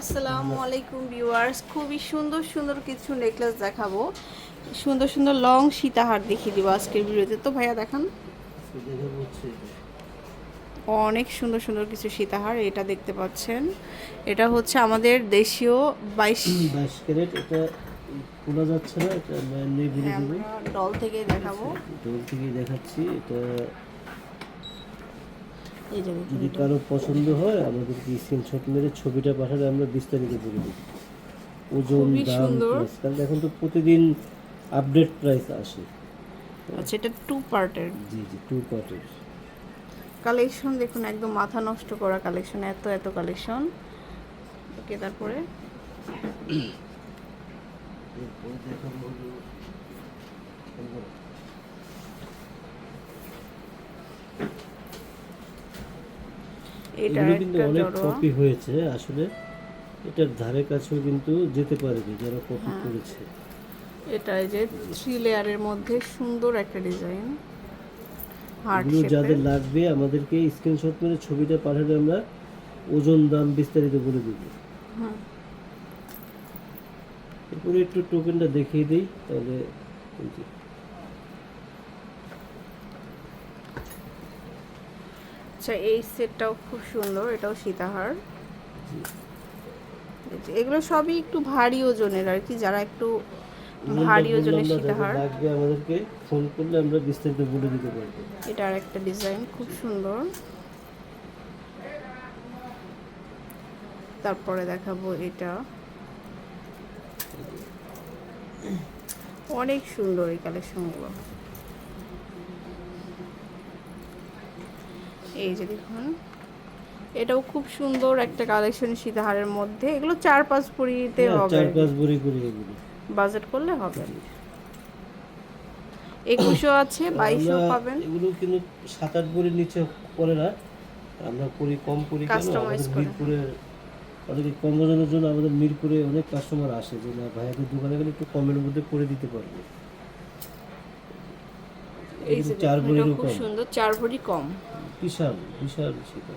আসসালামু আলাইকুম ভিউয়ার্স। খুবই সুন্দর সুন্দর কিছু নেকলেস দেখাবো। সুন্দর সুন্দর লং সীতাহার দেখিয়ে দিব আজকের ভিডিওতে। তো ভাইয়া দেখান। অনেক সুন্দর সুন্দর কিছু সীতাহার এটা দেখতে পাচ্ছেন। এটা হচ্ছে আমাদের দেশীয় বাইশ বাইশ ক্যারেট। এটা খোলা যাচ্ছে না এটা হ্যাঁ, আমরা ডল থেকে দেখাবো। দূর থেকে দেখাচ্ছি। এটা এই যে যদি কারও পছন্দ হয় আমাদেরকে স্ক্রিনশট মেরে ছবিটা পাঠালে আমরা বিস্তারিত করে দিই। ওজন দাম সুন্দর। কারণ এখন তো প্রতিদিন আপডেট প্রাইস আসে। আচ্ছা এটা টু পার্টের জি জি টু পার্টের কালেকশন দেখুন একদম মাথা নষ্ট করা কালেকশন এত এত কালেকশন ওকে তারপরে? এরপরে দেখাবো হলো এটা এগুলো কিন্তু অনেক কপি হয়েছে আসলে এটার ধারে কাছেও কিন্তু যেতে পারেনি যারা কপি হ্যাঁ। করেছে। এটা যে থ্রি লেয়ারের মধ্যে সুন্দর একটা ডিজাইন এগুলো যাদের লাগবে আমাদেরকে স্ক্রিনশট করে ছবিটা পাঠালে আমরা ওজন দাম বিস্তারিত বলে দেব। এরপরে একটু টোকেনটা দেখিয়ে দিই তাহলে এই যে আচ্ছা এই সেটটাও খুব সুন্দর এটাও সীতাহার। এগুলো সবই একটু ভারী ওজনের আর কি যারা একটু ভারী ওজনের সীতাহার। লাগবে আমাদেরকে ফোন করলে আমরা বিস্তারিত বলে দিতে পারব। এটা আর একটা ডিজাইন খুব সুন্দর। তারপরে দেখাবো এটা। অনেক সুন্দর এই কালেকশনগুলো এই যে দেখুন। এটাও খুব সুন্দর একটা কালেকশন সীতাহারের মধ্যে। এগুলো চার পাঁচ পরিতে হ্যাঁ, হবে। চার পাঁচ বড়ি করে এগুলো বাজেট করলে হবে। একুশও আছে বাইশও পাবেন। এগুলো কিন্তু সাত আট বড়ির নিচে করে না। আমরা করি কম করি Customize আমাদের করে। আমাদের কম ওজনের জন্য আমাদের মিরপুরে অনেক কাস্টমার আসে যে না ভাইয়াদের দোকানে গেলে একটু কমের মধ্যে করে দিতে পারবে। এই যে চার দেখুন, খুব সুন্দর চার ভরি কম। বিশাল বিশাল সেটা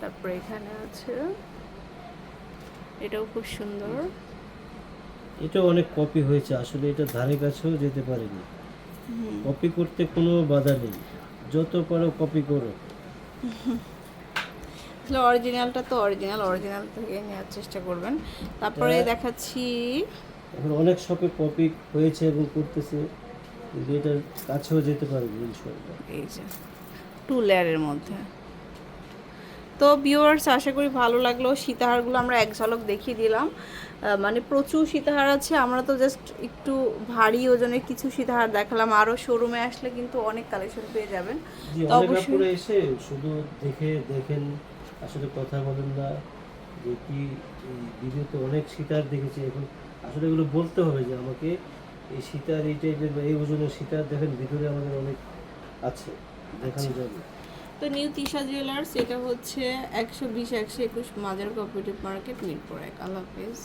তারপরে এখানে আছে এটাও খুব সুন্দর। এটা অনেক কপি হয়েছে আসলে এটা ধারে কাছেও যেতে পারেনি। কপি করতে কোনো বাধা নেই। যত পারো কপি করো। আসলে অরিজিনালটা তো অরিজিনাল অরিজিনাল থেকে নেওয়ার চেষ্টা করবেন। তারপরে। দেখাচ্ছি এখন অনেক শপে কপি হয়েছে এবং করতেছে কিন্তু এটার কাছেও যেতে পারবে ইনশাল্লাহ এই যে টু লেয়ারের মধ্যে। তো ভিউয়ার্স আশা করি ভালো লাগল। সীতাহারগুলো আমরা এক ঝলক দেখিয়ে দিলাম। মানে প্রচুর সীতাহার আছে। আমরা তো জাস্ট একটু ভারী ওজনের কিছু সীতাহার দেখালাম। আরও শোরুমে আসলে কিন্তু অনেক কালেকশন পেয়ে যাবেন। তো অবশ্যই- এসে শুধু দেখে দেখেন আসলে কথা বলেন না যে কি ভিডিওতে অনেক সীতার দেখেছি। এখন আসলে এগুলো বলতে হবে যে আমাকে এই সীতার এই টাইপের বা এই ওজনের সীতার দেখেন ভিতরে আমাদের অনেক আছে দেখানো আচ্ছা। যাবে। তো নিউ তিশা জুয়েলার্স এটা হচ্ছে একশো বিশ একশো একুশ মাজার কোঅপারেটিভ মার্কেট মিরপুর এক। আল্লাহ হাফেজ।